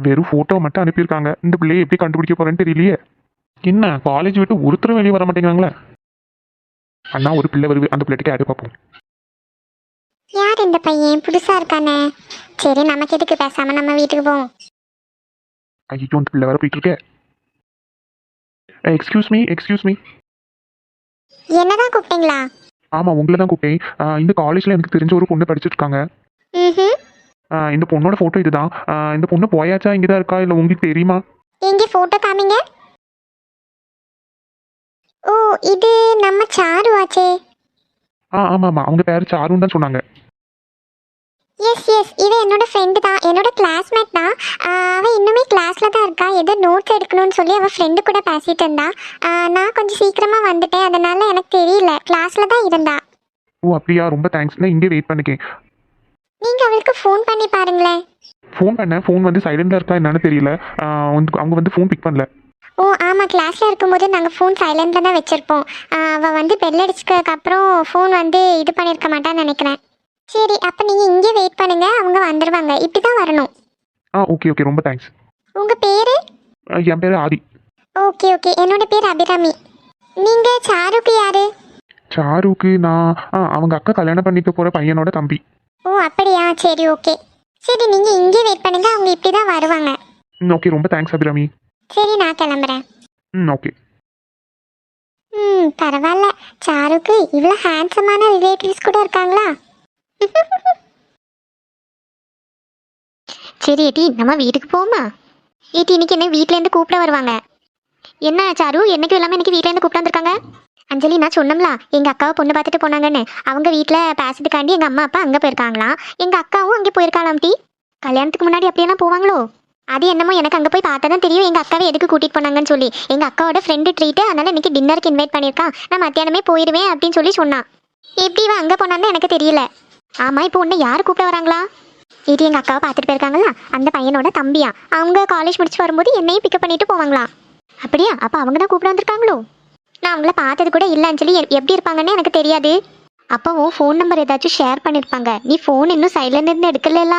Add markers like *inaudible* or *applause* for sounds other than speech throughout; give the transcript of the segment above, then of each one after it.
வெறும் ஃபோட்டோ மட்டும் அனுப்பியிருக்காங்க. இந்த பிள்ளையை எப்படி கண்டுபிடிக்க போறேன்னு தெரியலையே. என்ன காலேஜ் விட்டு ஒருத்தரும் வெளியே வர மாட்டேங்கிறாங்களே? அண்ணா ஒரு பிள்ளை வருது. அந்த பிள்ளைகிட்ட ஆடு பார்ப்போம்? யார் இந்த பையன்? புதுசா இருக்கானே. சரி நமக்கு எதுக்கு பேசாம நம்ம வீட்டுக்கு போவோம். ஐயோ அந்த பிள்ளை வர போயிட்டு இருக்கே எக்ஸ்கியூஸ் மீ எக்ஸ்கியூஸ் மீ என்னதான் கூப்பிட்டீங்களா? ஆமாம் உங்களை தான் கூப்பிட்டேன் இந்த காலேஜில் எனக்கு தெரிஞ்ச ஒரு பொண்ணு படிச்சுட்டு இருக்காங்க ம் இந்த பொண்ணோட ஃபோட்டோ இதுதான். இந்த பொண்ணு போயாச்சா? இங்கே தான் இருக்கா? இல்லை உங்களுக்கு தெரியுமா? எங்க போட்டோ காமிங்க. ஓ இது நம்ம சாரு ஆச்சே. ஆ ஆமாம் ஆமாம் அவங்க பேர் சாருன்னு தான் சொன்னாங்க. எஸ் எஸ் இவ என்னோட ஃப்ரெண்டு தான். என்னோட கிளாஸ்மேட் தான். அவ இன்னுமே கிளாஸ்ல தான் இருக்கா. ஏதோ நோட்ஸ் எடுக்கணும்னு சொல்லி அவ ஃப்ரெண்டு கூட பேசிட்டு இருந்தா. நான் கொஞ்சம் சீக்கிரமா வந்துட்டேன். அதனால எனக்கு தெரியல. கிளாஸ்ல தான் இருந்தா. ஓ அப்படியா? ரொம்ப தேங்க்ஸ் நான் இங்கே வெயிட் பண்ணிக்கேன். நீங்க அவளுக்கு ஃபோன் பண்ணி பாருங்களேன். ஃபோன் பண்ணேன். ஃபோன் வந்து சைலண்டாக இருக்கா என்னன்னு தெரியல. ஆஹ் வந்து அவங்க வந்து ஃபோன் பிக் பண்ணல. ஓ ஆமாம் கிளாஸில் இருக்கும்போது நாங்கள் ஃபோன் சைலண்டில் தான் வச்சுருப்போம். அவள் வந்து பெல் அடிச்சதுக்கு அப்புறம் ஃபோன் வந்து இது பண்ணியிருக்க மாட்டான்னு நினைக்கிறேன். சரி அப்போ நீங்கள் இங்கே வெயிட் பண்ணுங்க. அவங்க வந்துடுவாங்க இப்படி தான் வரணும். ஆ ஓகே ஓகே ரொம்ப தேங்க்ஸ் உங்கள் பேர்? என் பேர் ஆதி. ஓகே ஓகே என்னோட பேர் அபிராமி. நீங்கள் சாருக்கு யாரு? சாருக்கு நான் ஆ அவங்க அக்கா கல்யாணம் பண்ணிக்க போகிற பையனோட தம்பி. ஓ அப்படியா? சரி ஓகே. சரி நீங்கள் இங்கே வெயிட் பண்ணுங்க. அவங்க இப்படி தான் வருவாங்க. ம் ஓகே. ரொம்ப தேங்க்ஸ் அபிராமி. சரி நான் கிளம்புறேன். ம் ஓகே. ம் பரவாயில்ல. சாருக்கு இவ்வளோ ஹேண்ட்ஸமான ரிலேட்டிவ்ஸ் கூட இருக்காங்களா? சரி ஏட்டி நம்ம வீட்டுக்கு போமா ஏட்டி இன்னைக்கு என்ன வீட்லேருந்து கூப்பிட வருவாங்க? என்ன சாரு? என்னைக்கும் இல்லாமல் இன்னைக்கு வீட்லேருந்து கூப்பிட்டு வந்திருக்காங்க? அஞ்சலி நான் சொன்னோம்ல எங்கள் அக்காவை பொண்ணு பார்த்துட்டு போனாங்கன்னு. அவங்க வீட்டில் பேசுறதுக்காண்டி எங்கள் அம்மா அப்பா அங்கே போயிருக்காங்களாம். எங்கள் அக்காவும் அங்கே போயிருக்காளாம் டி கல்யாணத்துக்கு முன்னாடி அப்படியெல்லாம் போவாங்களோ? அது என்னமோ எனக்கு அங்கே போய் பார்த்தா தான் தெரியும். எங்கள் அக்காவை எதுக்கு கூட்டிகிட்டு போனாங்கன்னு சொல்லி. எங்கள் அக்காவோட ஃப்ரெண்டு ட்ரீட்டு அதனால் இன்னைக்கு டின்னருக்கு இன்வைட் பண்ணியிருக்கான். நான் மத்தியானமே போயிடுவேன் அப்படின்னு சொல்லி சொன்னான். எப்படி இவன் அங்கே போனான்னு எனக்கு தெரியல. ஆமாம் இப்போ உன்னை யார் கூப்பிட வராங்களா? இது எங்கள் அக்காவை பார்த்துட்டு போயிருக்காங்களா அந்த பையனோட தம்பியா அவங்க காலேஜ் முடிச்சு வரும்போது என்னையும் பிக்கப் பண்ணிட்டு போவாங்களா அப்படியா? அப்போ அவங்க தான் கூப்பிட வந்திருக்காங்களோ? நான் அவங்கள பார்த்தது கூட இல்லைன்னு சொல்லி எ- எப்படி இருப்பாங்கன்னு எனக்கு தெரியாது. அப்போ உன் ஃபோன் நம்பர் ஏதாச்சும் ஷேர் பண்ணியிருப்பாங்க நீ ஃபோன் இன்னும் சைலண்ட் இருந்து எடுக்கலல்ல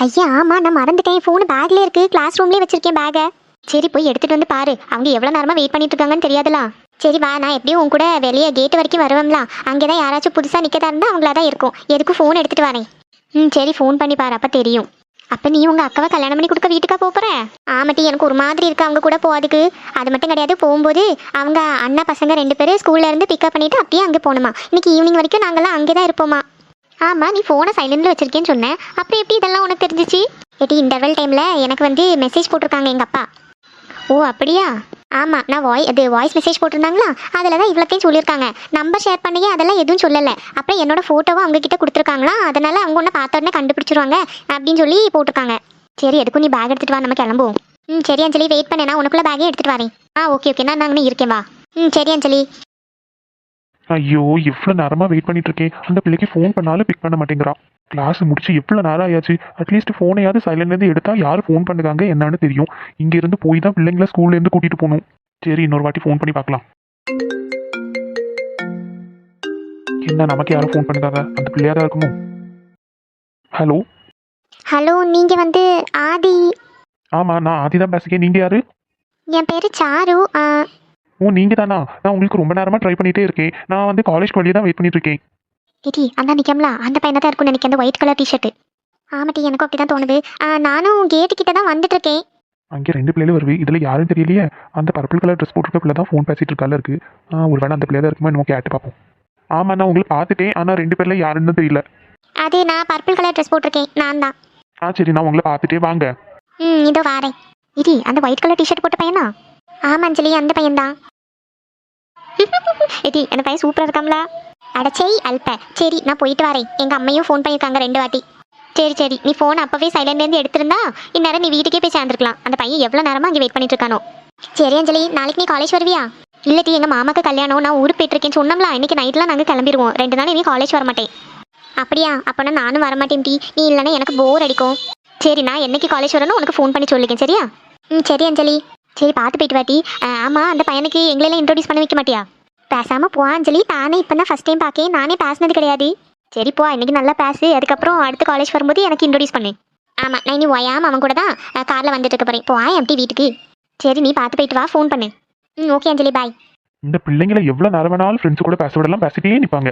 ஐயா ஆமாம் நான் மறந்துட்டேன். ஃபோன் பேக்லேயே இருக்குது கிளாஸ் ரூம்லேயே வச்சுருக்கேன் பேக்கை சரி போய் எடுத்துகிட்டு வந்து பாரு. அவங்க எவ்வளோ நேரமாக வெயிட் பண்ணிட்டு இருக்காங்கன்னு தெரியாதுல? சரி வா நான் எப்படியும் உன் கூட வெளியே கேட் வரைக்கும் வருவோம்லாம் அங்கே தான் யாராச்சும் புதுசாக நிற்கதா இருந்தால் அவங்களா தான் இருக்கும். எதுக்கும் ஃபோன் எடுத்துகிட்டு வரேன். ம் சரி ஃபோன் பண்ணி பாரு. அப்போ தெரியும். அப்போ நீ உங்கள் அக்காவை கல்யாணம் பண்ணி கொடுக்க வீட்டுக்கா போகிற ஆமாட்டி எனக்கு ஒரு மாதிரி இருக்கு. அவங்க கூட போகிறதுக்கு அது மட்டும் கிடையாது போகும்போது அவங்க அண்ணா பசங்க ரெண்டு பேரும் ஸ்கூல்ல இருந்து பிக்கப் பண்ணிட்டு அப்படியே அங்கே போகணுமா? இன்னைக்கு ஈவினிங் வரைக்கும் நாங்கள்லாம் அங்கே தான் இருப்போமா? ஆமாம் நீ ஃபோனை சைலண்டில் வச்சிருக்கேன்னு சொன்னேன் அப்புறம் எப்படி இதெல்லாம் உனக்கு தெரிஞ்சிச்சு? எட்டி இன்டர்வல் டைமில் எனக்கு வந்து மெசேஜ் போட்டிருக்காங்க எங்கள் அப்பா. ஓ அப்படியா? ஆமாம் நான் வாய் அது வாய்ஸ் மெசேஜ் போட்டிருந்தாங்களா? அதில் தான் இவ்வளோத்தையும் சொல்லியிருக்காங்க. நம்பர் ஷேர் பண்ணியே அதெல்லாம் எதுவும் சொல்லலை. அப்புறம் என்னோட ஃபோட்டோவை அவங்கக்கிட்ட கொடுத்துருக்காங்களா? அதனால் அவங்க ஒன்று பார்த்த உடனே கண்டுபிடிச்சிருவாங்க அப்படின்னு சொல்லி போட்டிருக்காங்க. சரி எதுக்கும் நீ பேக் எடுத்துகிட்டு வா நம்ம கிளம்புவோம். ம் சரி அஞ்சலி வெயிட் பண்ணேன்னா நான் உனக்குள்ள பேக்கே எடுத்துகிட்டு வரேன். ஆ ஓகே ஓகே நான் நாங்கள் இருக்கேன் வா. ம் சரி அஞ்சலி. ஐயோ எவ்வளோ நேரமாக வெயிட் பண்ணிட்டு இருக்கேன். அந்த பிள்ளைக்கு ஃபோன் பண்ணாலும் பிக் பண்ண மாட்டேங்கிறா கிளாஸ் முடிச்சு எவ்வளோ நேரம் ஆயாச்சு? அட்லீஸ்ட் ஃபோனையாவது சைலண்ட்லேருந்து எடுத்தா யார் ஃபோன் பண்ணுறாங்க என்னன்னு தெரியும். இங்கேருந்து போய் தான் பிள்ளைங்கள ஸ்கூல்லேருந்து கூட்டிகிட்டு போகணும். சரி இன்னொரு வாட்டி ஃபோன் பண்ணி பார்க்கலாம். என்ன நமக்கு யாரும் ஃபோன் பண்ணுறாங்க அந்த பிள்ளையா தான் இருக்குமோ? ஹலோ ஹலோ நீங்கள் வந்து ஆதி. ஆமாம் நான் ஆதி தான் பேசுகிறேன் நீங்கள் யாரு? என் பேர் சாரு. ஓ நீங்கள் தானா நான் உங்களுக்கு ரொம்ப நேரமாக ட்ரை பண்ணிகிட்டே இருக்கேன். நான் வந்து காலேஜ் வழியே தான் வெயிட் பண்ணிட்டு இருக்கேன். இடி அந்த நிக்கம்ல? அந்த பையனை தான் இருக்கும்னு நினைக்கிறேன். அந்த ஒயிட் கலர் டிஷர்ட் ஆமாட்டி எனக்கும் அப்படி தான் தோணுது நானும் கேட்டு கிட்ட தான் வந்துட்டு இருக்கேன். அங்கே ரெண்டு பிள்ளைகளும் வருது. இதில் யாரும் தெரியலையே. அந்த பர்பிள் கலர் ட்ரெஸ் போட்டிருக்க பிள்ளை தான் ஃபோன் பேசிட்டு இருக்கால இருக்கு. ஒரு வேளை அந்த பிள்ளை தான் இருக்குமா நம்ம கேட்டு பார்ப்போம். ஆமாம் நான் உங்களை பார்த்துட்டேன். ஆனால் ரெண்டு பேரில் யாருன்னு தான் தெரியல. அது நான் பர்பிள் கலர் ட்ரெஸ் போட்டிருக்கேன். நான் தான். ஆ சரி நான் உங்களை பார்த்துட்டே வாங்க. ம் இதோ வாரேன். இடி அந்த ஒயிட் கலர் டிஷர்ட் போட்ட பையனா? ஆமா அஞ்சலி அந்த பையன்தான். இடி அந்த பையன் சூப்பராக இருக்காம்ல அடச்சை அல்ப. சரி நான் போயிட்டு வரேன். எங்கள் அம்மையும் ஃபோன் பண்ணியிருக்காங்க ரெண்டு வாட்டி. சரி சரி நீ ஃபோன் அப்போவே சைலண்ட்லேருந்து எடுத்திருந்தா இந்நேரம் நீ வீட்டுக்கே போய் சேர்ந்துருக்கலாம். அந்த பையன் எவ்வளோ நேரமாக அங்கே வெயிட் பண்ணிட்டு இருக்கானோ. சரி அஞ்சலி நாளைக்கு நீ காலேஜ் வருவியா? இல்லட்டி எங்கள் மாமாக்கு கல்யாணம் நான் ஊருக்கு போயிட்டுருக்கேன்னு சொன்னோம்ல இன்னைக்கு நைட்லாம் நாங்கள் கிளம்பிடுவோம் ரெண்டு நாள் இனி காலேஜ் வர மாட்டேன். அப்படியா? அப்போனா நானும் வரமாட்டேன் டி. நீ இல்லைன்னா எனக்கு போர் அடிக்கும். சரி நான் என்னைக்கு காலேஜ் வரணும் உனக்கு ஃபோன் பண்ணி சொல்லிக்கேன் சரியா? ம் சரி அஞ்சலி. சரி பார்த்து போயிட்டு வாட்டி அஹ், ஆமா அந்த பையனுக்கு எங்களெல்லாம் இன்ட்ரோடியூஸ் பண்ண வைக்க மாட்டியா? பேசாம போ அஞ்சலி. நானே இப்போ தான் ஃபஸ்ட் டைம் பார்க்கேன். நானே பேசினது கிடையாது. சரி போ இன்னைக்கு நல்லா பேசு. அதுக்கப்புறம் அடுத்த காலேஜ் வரும்போது எனக்கு இன்ட்ரோடியூஸ் பண்ணு. ஆமா நான் இனி ஒயாம அவன் கூட தான் கார்ல வந்துட்டு இருக்க போறேன். இப்போ ஆய் எப்படி வீட்டுக்கு. சரி நீ பார்த்து போயிட்டு வா ஃபோன் பண்ணு. ம் ஓகே அஞ்சலி பாய் இந்த பிள்ளைங்களை எவ்வளவு நேரம் வேணாலும் ஃப்ரெண்ட்ஸ் கூட பேச விடலாம் பேசிட்டே நிப்பாங்க.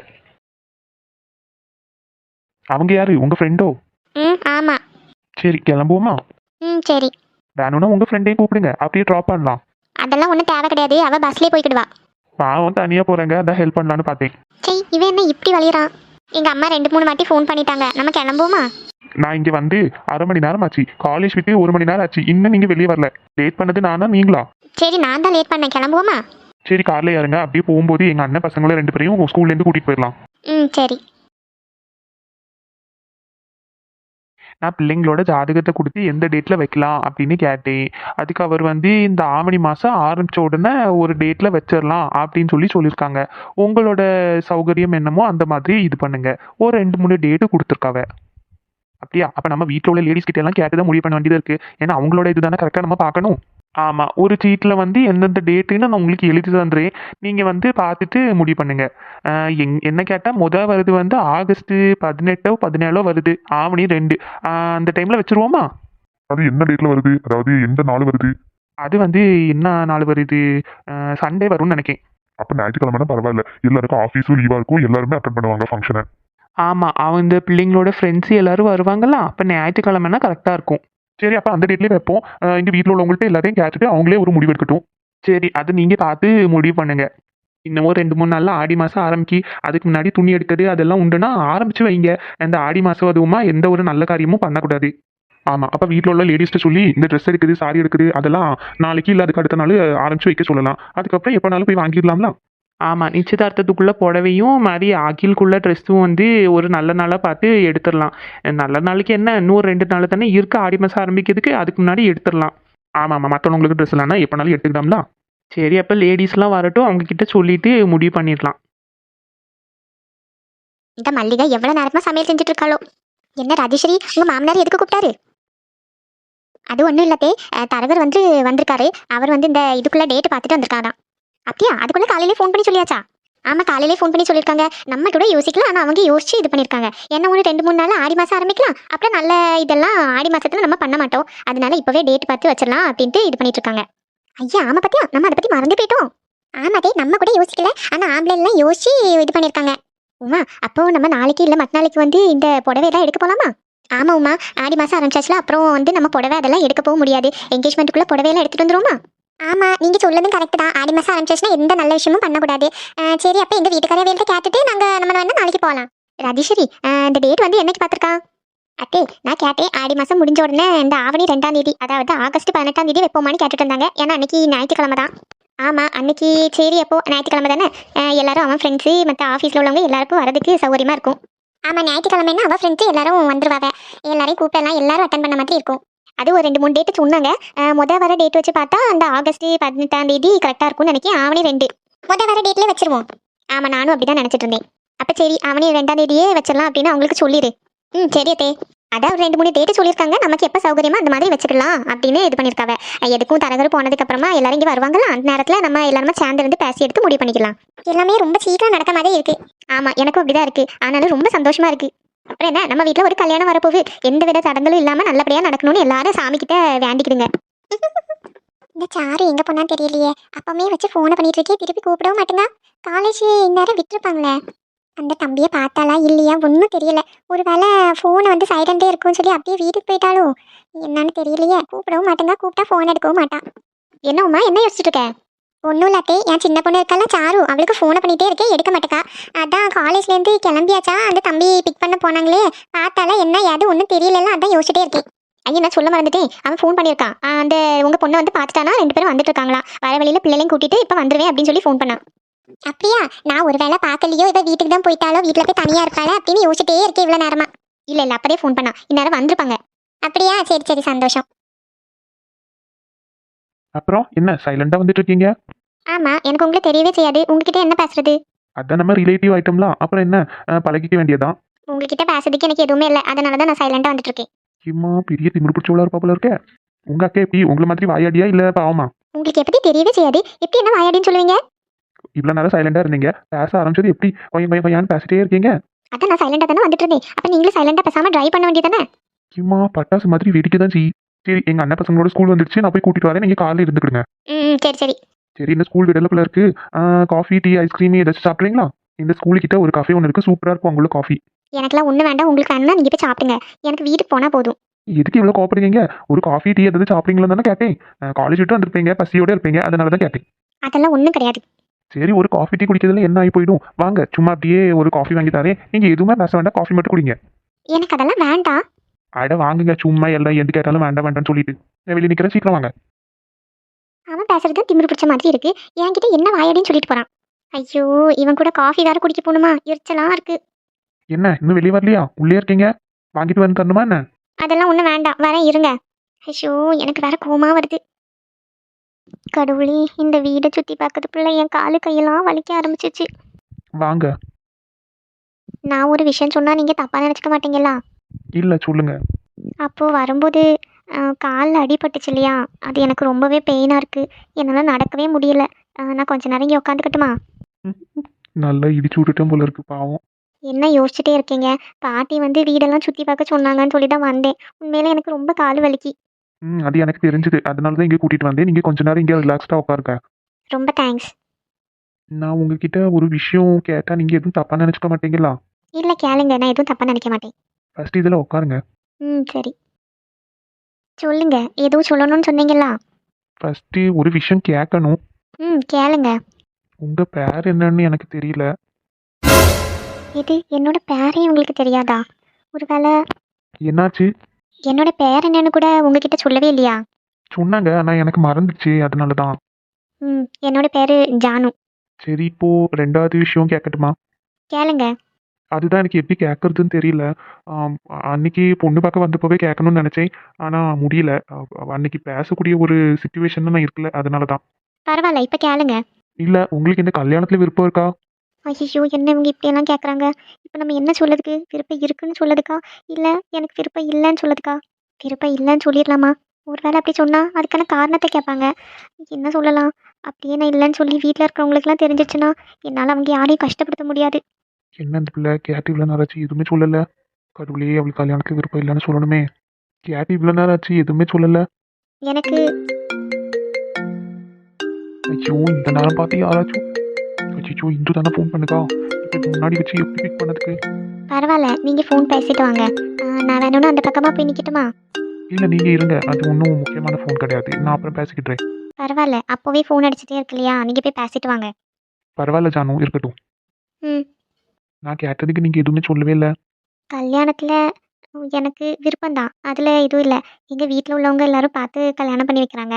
அவங்க யாரு? உங்க ஃப்ரெண்டோ ம் ஆமா. சரி கிளம்புவோமா? ம் சரி. வேணும்னா உங்க ஃப்ரெண்டையும் கூப்பிடுங்க. அப்படியே ட்ராப் பண்ணலாம். அதெல்லாம் ஒன்றும் தேவை கிடையாது. அவ பஸ்லயே போய்க்கிடுவா. பாவம் தனியா போறாங்க. அதான் ஹெல்ப் பண்ணலான்னு பார்த்தேன். சரி இவன் என்ன இப்படி வழியறான் எங்க அம்மா ரெண்டு மூணு வாட்டி ஃபோன் பண்ணிட்டாங்க. நம்ம கிளம்புவோமா? நான் இங்க வந்து அரை மணி நேரம் ஆச்சு. காலேஜ் விட்டு ஒரு மணி நேரம் ஆச்சு. இன்னும் நீங்க வெளியே வரல. லேட் பண்ணது நானா நீங்களா? சரி நான் தான் லேட் பண்ணேன். கிளம்புவோமா? சரி கார்ல ஏறுங்க. அப்படியே போகும்போது எங்க அண்ணன் பசங்களும் ரெண்டு பேரையும் ஸ்கூல்ல இருந்து கூட்டிட்டு போயிடலாம். ம் சரி. நான் பிள்ளைங்களோட ஜாதகத்தை கொடுத்து எந்த டேட்டில் வைக்கலாம் அப்படின்னு கேட்டேன். அதுக்கு அவர் வந்து இந்த ஆவணி மாதம் ஆரம்பித்த உடனே ஒரு டேட்டில் வச்சிடலாம் அப்படின்னு சொல்லி சொல்லியிருக்காங்க. உங்களோட சௌகரியம் என்னமோ அந்த மாதிரி இது பண்ணுங்க. ஒரு ரெண்டு மூணு டேட்டு கொடுத்துருக்காவ. அப்படியா? அப்போ நம்ம வீட்டில் உள்ள லேடிஸ் கிட்ட எல்லாம் கேட்டு தான் முடிவு பண்ண வேண்டியது இருக்குது ஏன்னா அவங்களோட இதுதானே கரெக்டாக நம்ம பார்க்கணும். ஆமா ஒரு சீட்ல வந்து எந்தெந்த டேட்டுன்னு நான் உங்களுக்கு எழுதி தந்துறேன். நீங்க வந்து பார்த்துட்டு முடிவு பண்ணுங்க. ஆஹ் எங் என்ன கேட்டால் முத வருது வந்து ஆகஸ்ட் பதினெட்டோ பதினேழோ வருது. ஆவணி ரெண்டு. அந்த டைம்ல வச்சிருவோமா? அது என்ன டேட்ல வருது? அதாவது எந்த நாள் வருது? அது வந்து என்ன நாள் வருது? சண்டே வரும்னு நினைக்கிறேன் அப்ப ஞாயிற்றுக்கிழமைனா பரவாயில்ல. எல்லாருக்கும் ஆஃபீஸும் லீவா இருக்கும். எல்லாருமே அட்டன் பண்ணுவாங்க ஃபங்க்ஷனை ஆமா அவன் இந்த பிள்ளைங்களோட ஃப்ரெண்ட்ஸ் எல்லாரும் வருவாங்களா அப்ப ஞாயிற்றுக்கிழமைனா கரெக்டா இருக்கும். சரி அப்போ அந்த டேட்லேயே வைப்போம். இங்கே வீட்டில் உள்ளவங்கள்ட்ட எல்லாத்தையும் கேட்டுட்டு அவங்களே ஒரு முடிவு எடுக்கட்டும். சரி அது நீங்கள் பார்த்து முடிவு பண்ணுங்கள் இன்னமும் ரெண்டு மூணு நாளில் ஆடி மாதம் ஆரம்பிக்கி அதுக்கு முன்னாடி துணி எடுக்கிறது அதெல்லாம் உண்டுன்னா ஆரம்பிச்சு வைங்க. இந்த ஆடி மாதம் அதுவுமா எந்த ஒரு நல்ல காரியமும் பண்ணக்கூடாது. ஆமா அப்போ வீட்டில் உள்ள லேடிஸ்ட்டு சொல்லி இந்த ட்ரெஸ் எடுக்குது சாரி எடுக்குது அதெல்லாம் நாளைக்கு இல்லை அதுக்கு அடுத்த நாள் ஆரம்பிச்சு வைக்க சொல்லலாம். அதுக்கப்புறம் எப்போனாலும் போய் வாங்கிடலாம்லாம் ஆமாம் நிச்சயதார்த்தத்துக்குள்ளே புடவையும் மாதிரி அகில்குள்ள ட்ரெஸ்ஸும் வந்து ஒரு நல்ல நாளாக பார்த்து எடுத்துடலாம். நல்ல நாளைக்கு என்ன இன்னும் ரெண்டு நாள் தானே இருக்க ஆடி மாதம் ஆரம்பிக்கிறதுக்கு அதுக்கு முன்னாடி எடுத்துடலாம். ஆமாம் ஆமாம் மற்றவங்களுக்கு ட்ரெஸ் இல்லைனா எப்போனாலும் எடுத்துக்கலாம்ல சரி அப்போ லேடிஸ்லாம் வரட்டும் அவங்கக்கிட்ட சொல்லிவிட்டு சொல்லிட்டு முடிவு பண்ணிடலாம். இந்த மல்லிகா எவ்வளோ நேரமாக சமையல் செஞ்சுட்டு இருக்காளோ என்ன ராஜேஸ்வரி உங்கள் மாமனார் எதுக்கு கூப்பிட்டாரு? அது ஒன்றும் இல்லத்தே தரகர் வந்து வந்திருக்காரு. அவர் வந்து இந்த இதுக்குள்ளே டேட்டு பார்த்துட்டு வந்திருக்காராம். அப்படியா அதுக்குள்ள காலையிலே ஃபோன் பண்ணி சொல்லியாச்சா? ஆமா காலையிலே ஃபோன் பண்ணி சொல்லியிருக்காங்க. நம்ம கூட யோசிக்கலாம் ஆனால் அவங்க யோசிச்சு இது பண்ணியிருக்காங்க. என்ன ஒரு ரெண்டு மூணு நாள் ஆடி மாதம் ஆரம்பிக்கலாம். அப்புறம் நல்ல இதெல்லாம் ஆடி மாதத்தில் நம்ம பண்ண மாட்டோம். அதனால இப்போவே டேட் பார்த்து வச்சிடலாம் அப்படின்ட்டு இது பண்ணிட்டு இருக்காங்க ஐயா ஆமாம் பத்தியா நம்ம அதை பற்றி மறந்து போயிட்டோம். ஆமாதே நம்ம கூட யோசிக்கல. ஆனால் ஆம்பளைலாம் யோசிச்சு இது பண்ணியிருக்காங்க. உமா அப்போ நம்ம நாளைக்கு இல்லை மற்ற நாளைக்கு வந்து இந்த புடவை எல்லாம் எடுக்க போலாமா? ஆமா உமா ஆடி மாதம் ஆரம்பிச்சாச்சுல அப்புறம் வந்து நம்ம புடவை அதெல்லாம் எடுக்க போக முடியாது. என்கேஜ்மெண்ட்டுக்குள்ளே புடவையெல்லாம் எடுத்துகிட்டு வந்துருவோமா? ஆமாம் நீங்கள் சொல்லதும் கரெக்ட் தான். ஆடி மாதம் ஆரம்பிச்சிச்சுன்னா எந்த நல்ல விஷயமும் பண்ணக்கூடாது. சரி அப்போ எங்கள் வீட்டுக்காரே வேலை கேட்டுட்டு நாங்கள் நம்ம வேணால் நாளைக்கு போகலாம் ராஜேஸ்வரி இந்த டேட் வந்து என்னைக்கு பார்த்துருக்கா? அட்டே நான் கேட்டேன். ஆடி மாதம் முடிஞ்ச உடனே இந்த ஆவணி ரெண்டாம் தேதி அதாவது ஆகஸ்ட் பதினெட்டாம் தேதி வைப்போமான்னு கேட்டுட்டு இருந்தாங்க. ஏன்னா அன்னைக்கு ஞாயிற்றுக்கிழமை தான். ஆமாம் அன்னைக்கு சரி அப்போ ஞாயிற்றுக்கிழமை தானே? எல்லாரும் அவன் ஃப்ரெண்ட்ஸு மற்ற ஆஃபீஸில் உள்ளவங்க எல்லாருக்கும் வரதுக்கு சௌகரியமாக இருக்கும். ஆமாம் ஞாயிற்றுக்கிழமைன்னா அவன் ஃப்ரெண்ட்ஸ் எல்லாரும் வந்துருவாங்க எல்லாரையும் கூப்பிடலாம் எல்லாரும் அட்டன் பண்ண மாதிரி இருக்கும். அது ஒரு ரெண்டு மூணு டேட்டு சொன்னாங்க. மொதல் முத வர டேட் வச்சு பார்த்தா அந்த ஆகஸ்ட் பதினெட்டாம் தேதி கரெக்டாக இருக்கும்னு நினைக்கிறேன். ஆவணி ரெண்டு. முத வர டேட்லேயே வச்சிருவோம். ஆமா நானும் அப்படிதான் நினச்சிட்டு இருந்தேன். அப்போ சரி அவனே ரெண்டாம் தேதியே வச்சிடலாம் அப்படின்னு அவங்களுக்கு சொல்லிடு ம் சரி அத்தே. அதான் ஒரு ரெண்டு மூணு டேட்டு சொல்லியிருக்காங்க. நமக்கு எப்போ சௌகரியமா அந்த மாதிரி வச்சுக்கலாம் அப்படின்னு இது பண்ணியிருக்காவ. எதுக்கும் தரகர் போனதுக்கப்புறமா எல்லாரும் இங்கே வருவாங்களா அந்த நேரத்தில் நம்ம எல்லாருமே சேர்ந்து இருந்து பேசி எடுத்து முடிவு பண்ணிக்கலாம். எல்லாமே ரொம்ப சீக்கிரம் நடக்க மாதிரி இருக்கு. ஆமா எனக்கும் அப்படிதான் இருக்கு. ஆனாலும் ரொம்ப சந்தோஷமா இருக்கு. அப்புறம் என்ன? நம்ம வீட்டில் ஒரு கல்யாணம் வரப்போகுது. எந்த வித தடங்களும் இல்லாமல் நல்லபடியாக நடக்கணும்னு எல்லாரும் சாமிக்கிட்ட வேண்டிக்கிடுங்க. *laughs* இந்த சாரு எங்கே போனான்னு தெரியலையே. அப்பமே வச்சு ஃபோனை பண்ணிட்டு இருக்கே. திருப்பி கூப்பிடவும் மாட்டேங்க. காலேஜ் இந்நேரம் விட்டுருப்பாங்களே. அந்த தம்பியை பார்த்தாலா இல்லையா? ஒன்றும் தெரியல. ஒருவேளை ஃபோனை வந்து சைலண்டே இருக்கும்னு சொல்லி அப்படியே வீட்டுக்கு போயிட்டாலும் என்னன்னு தெரியலையே. கூப்பிடவும் மாட்டேங்க. கூப்பிட்டா ஃபோன் எடுக்கவும் மாட்டான் என்ன என்ன யோசிச்சுட்டு இருக்க? ஒன்றும் இல்லாத்தே என் சின்ன பொண்ணு இருக்கால சாரு அவளுக்கு ஃபோனை பண்ணிட்டே இருக்கேன் எடுக்க மாட்டேக்கா. அதான் காலேஜ்லேருந்து கிளம்பியாச்சா அந்த தம்பி பிக் பண்ண போனாங்களே பார்த்தால என்ன ஏது ஒன்றும் தெரியல அதான் யோசிச்சுட்டே இருக்கேன். ஐயா நான் சொல்ல மறந்துட்டேன். அவன் ஃபோன் பண்ணியிருக்கான். அந்த உங்க பொண்ணை வந்து பார்த்துட்டானா ரெண்டு பேரும் வந்துட்டு இருக்காங்களா? வர வழியில பிள்ளைலையும் கூட்டிட்டு இப்போ வந்துருவேன் அப்படின்னு சொல்லி ஃபோன் பண்ணான். அப்படியா? நான் ஒரு வேளை பார்க்கலையோ இவ வீட்டுக்கு தான் போயிட்டாலோ வீட்டில் போய் தனியாக இருப்பாள அப்படின்னு யோசிச்சுட்டே இருக்கேன் இவ்வளோ நேரமா. இல்ல இல்ல அப்பதே ஃபோன் பண்ணா இந்நேரம் வந்திருப்பாங்க. அப்படியா? சரி சரி சந்தோஷம். அப்புறம் என்ன சைலண்டா வந்துட்டு இருக்கீங்க ஆமா எனக்கு உங்களுக்கு தெரியவே செய்யாது. உங்ககிட்ட என்ன பேசுறது? அதான் நம்ம ரிலேட்டிவ் ஐட்டம்லாம் அப்புறம் என்ன? பழகிக்க வேண்டியதான் உங்ககிட்ட பேசுறதுக்கு எனக்கு எதுவுமே இல்லை. அதனால தான் நான் சைலண்டா வந்துட்டு இருக்கேன் இம்மா பெரிய திமிரு பிடிச்சவளா இருப்பா போல இருக்க. உங்க அக்கா எப்படி? உங்களை மாதிரி வாயாடியா இல்ல பாவமா? உங்களுக்கு எப்படி தெரியவே செய்யாது. எப்படி என்ன வாயாடின்னு சொல்லுவீங்க? இவ்வளவு நேரம் சைலண்டா இருந்தீங்க. பேச ஆரம்பிச்சது எப்படி? கொய்ய கொய்ய கொய்யான்னு பேசிட்டே இருக்கீங்க. அதான் நான் சைலண்டா தானே வந்துட்டு இருந்தேன் அப்ப நீங்களும் சைலண்டா பேசாம டிரைவ் பண்ண வேண்டியதானே சும்மா பட்டாசு மாதிரி வெடிக்க தான் செய்யும் சரி எங்க அண்ணன் பசங்களோட ஸ்கூல் வந்துடுச்சு. நான் போய் கூட்டிட்டு வரேன். நீங்க காலையில இருந்துக்கிடுங்க. ம் சரி சரி. சரி இந்த ஸ்கூல் விடலுக்குள்ள இருக்கு. காஃபி டீ ஐஸ்கிரீம் ஏதாச்சும் சாப்பிட்றீங்களா? இந்த ஸ்கூல் கிட்ட ஒரு காஃபி ஒன்று இருக்கு. சூப்பரா இருக்கும் அவங்களுக்கு காஃபி எனக்குலாம் ஒன்றும் வேண்டாம். உங்களுக்கு வேணும்னா நீங்கள் போய் சாப்பிடுங்க. எனக்கு வீட்டுக்கு போனால் போதும். எதுக்கு இவ்வளோ கோப்படுறீங்க ஒரு காஃபி டீ ஏதாவது சாப்பிட்றீங்களா தானே கேட்டேன். காலேஜ் விட்டு வந்திருப்பீங்க. பசியோட இருப்பீங்க. அதனால தான் கேட்டேன். அதெல்லாம் ஒன்றும் கிடையாது. சரி ஒரு காஃபி டீ குடிக்கிறதுல என்ன ஆகி போயிடும்? வாங்க சும்மா அப்படியே ஒரு காஃபி வாங்கி தரேன். நீங்க எதுவுமே பேச வேண்டாம். காஃபி மட்டும் குடிங்க. எனக்கு அதெல்லாம் வேண்டாம். அட வாங்குங்க சும்மா எல்லாம் எது கேட்டாலும் வேண்டாம் வேண்டாம்னு சொல்லிட்டு. நான் வெளியே நிக்கிறேன் சீக்கிரம் வாங்க. அவன் பேசுறது திமிரு பிடிச்ச மாதிரி இருக்கு. என்கிட்ட என்ன வாயடின்னு சொல்லிட்டு போறான். ஐயோ இவன் கூட காஃபி வேற குடிக்க போகணுமா எரிச்சலா இருக்கு. என்ன இன்னும் வெளியே வரலையா? உள்ளே இருக்கீங்க? வாங்கிட்டு வந்து தரணுமா என்ன? அதெல்லாம் ஒன்றும் வேண்டாம். வரேன் இருங்க. ஐயோ எனக்கு வேற கோமா வருது. கடவுளே இந்த வீடை சுற்றி பார்க்கறதுக்குள்ள என் காலு கையெல்லாம் வலிக்க ஆரம்பிச்சிச்சு. வாங்க. நான் ஒரு விஷயம் சொன்னால் நீங்கள் தப்பாக நினச்சிக்க மாட்டீங்களா? இல்ல சொல்லுங்க. அப்போது வரும்போது காலில் அடிபட்டுச்சு இல்லையா? அது எனக்கு ரொம்பவே பெயினாக இருக்குது என்னால் நடக்கவே முடியல. நான் கொஞ்ச நேரம் இங்கே உட்காந்துக்கட்டுமா நல்லா இடிச்சு விட்டுட்டேன் போல இருக்கு பாவம். என்ன யோசிச்சுட்டே இருக்கீங்க? பாட்டி வந்து வீடெல்லாம் சுற்றி பார்க்க சொன்னாங்கன்னு சொல்லி தான் வந்தேன். உண்மையிலே எனக்கு ரொம்ப கால் வலிக்கு. ம் அது எனக்கு தெரிஞ்சது. அதனால தான் இங்கே கூட்டிட்டு வந்தேன். நீங்க கொஞ்ச நேரம் இங்கே ரிலாக்ஸ்டா உட்காருங்க ரொம்ப தேங்க்ஸ் நான் உங்ககிட்ட ஒரு விஷயம் கேட்டா நீங்க எதுவும் தப்பா நினைச்சுக்க மாட்டீங்களா? இல்லை கேளுங்க. நான் எதுவும் தப்பாக நினைக்க மாட்டேன். ஃபர்ஸ்ட் இதுல உட்காருங்க. ம் சரி. சொல்லுங்க. ஏதோ சொல்லணும்னு சொன்னீங்களா? ஃபர்ஸ்ட் ஒரு விஷயம் கேட்கணும் ம் கேளுங்க. உங்க பேர் என்னன்னு எனக்கு தெரியல. இது என்னோட பேரே உங்களுக்கு தெரியாதா? ஒருவேளை என்னாச்சு? என்னோட பேர் என்னன்னு கூட உங்ககிட்ட சொல்லவே இல்லையா? சொன்னாங்க. ஆனா எனக்கு மறந்துச்சு. அதனால தான் ம் என்னோட பேர் ஜானு. சரி இப்போ ரெண்டாவது விஷயம் கேட்கட்டுமா கேளுங்க. அதுதான் எனக்கு எப்படி கேட்கறதுன்னு தெரியல. ஆம், அன்னைக்கு பொண்ணு பார்க்க வந்தப்பவே கேட்கணும்னு நினைச்சேன். ஆனா முடியல. அ- அன்னைக்கு பேசக்கூடிய ஒரு சுச்சுவேஷன்ல நான் இருக்கல. அதனால தான் பரவாயில்ல இப்போ கேளுங்க. இல்ல உங்களுக்கு இந்த கல்யாணத்துல விருப்பம் இருக்கா? ஐயோ என்ன இவங்க இப்படியெல்லாம் கேட்குறாங்க இப்போ நம்ம என்ன சொல்லதுக்கு விருப்பம் இருக்குன்னு சொல்லதுக்கா இல்லை எனக்கு விருப்பம் இல்லைன்னு சொல்லதுக்கா விருப்பம் இல்லைன்னு சொல்லிடலாமா? ஒருவேளை அப்படி சொன்னால் அதுக்கான காரணத்தை கேட்பாங்க. என்ன சொல்லலாம்? அப்படியே நான் இல்லைன்னு சொல்லி வீட்டில் இருக்கிறவங்களுக்குலாம் தெரிஞ்சிச்சுன்னா என்னால் அவங்க யாரையும் கஷ்டப்படுத்த முடியாது. என்ன இந்த பிள்ளை? கேட்டு இவ்வளோ நேரம் ஆச்சு எதுவுமே சொல்லல. கடவுளே அவளுக்கு கல்யாணத்துக்கு விருப்பம் இல்லைன்னு சொல்லணுமே. கேட்டு இவ்வளோ நேரம் ஆச்சு எதுவுமே சொல்லல. எனக்கு ஐயோ இந்த நேரம் பார்த்து யாராச்சும்? ஐயோ இன்று தானே ஃபோன் பண்ணுக்கா இப்போ முன்னாடி வச்சு எப்படி பிக் பண்ணதுக்கு? பரவாயில்ல நீங்கள் ஃபோன் பேசிட்டு வாங்க. நான் வேணும்னா அந்த பக்கமாக போய் நிற்கட்டுமா இல்லை நீங்க இருங்க. அது ஒன்றும் முக்கியமான ஃபோன் கிடையாது. நான் அப்புறம் பேசிக்கிட்டேன் பரவாயில்ல அப்போவே ஃபோன் அடிச்சுட்டே இருக்கு இல்லையா நீங்கள் போய் பேசிட்டு வாங்க. பரவாயில்ல ஜானு. இருக்கட்டும். ம். நான் கேட்டதுக்கு நீங்க எதுவுமே சொல்லவே இல்லை. கல்யாணத்தில் எனக்கு விருப்பம்தான். அதில் எதுவும் இல்லை. எங்கள் வீட்டில் உள்ளவங்க எல்லாரும் பார்த்து கல்யாணம் பண்ணி வைக்கிறாங்க.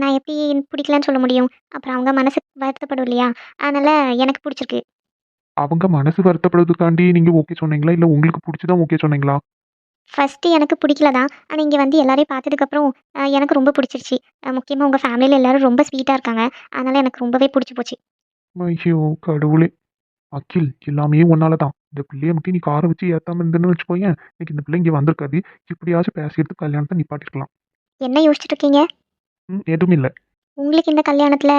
நான் எப்படி பிடிக்கலன்னு சொல்ல முடியும்? அப்புறம் அவங்க மனசு வருத்தப்படும் இல்லையா? அதனால் எனக்கு பிடிச்சிருக்கு. அவங்க மனசு வருத்தப்படுறதுக்காண்டி நீங்க ஓகே சொன்னீங்களா? இல்லை உங்களுக்கு பிடிச்சதான் ஓகே சொன்னீங்களா? ஃபஸ்ட்டு எனக்கு பிடிக்கல தான் ஆனால் இங்கே வந்து எல்லாரையும் பார்த்ததுக்கப்புறம் எனக்கு ரொம்ப பிடிச்சிருச்சு. முக்கியமாக உங்கள் ஃபேமிலியில் எல்லாரும் ரொம்ப ஸ்வீட்டாக இருக்காங்க. அதனால் எனக்கு ரொம்பவே பிடிச்சி போச்சு. ஐயோ கடவுளே. அகில் எல்லாமே ஒன்னால தான் இந்த பிள்ளைய மட்டும் நீ காரை வச்சு ஏத்தாம இருந்தேன்னு வச்சுக்கோயேன் இன்னைக்கு இந்த பிள்ளை இங்கே வந்திருக்காது. இப்படியாச்சும் பேசி எடுத்து கல்யாணத்தை நிப்பாட்டிருக்கலாம். என்ன யோசிச்சுட்டு இருக்கீங்க? ம் எதுவும் இல்லை. உங்களுக்கு இந்த கல்யாணத்தில்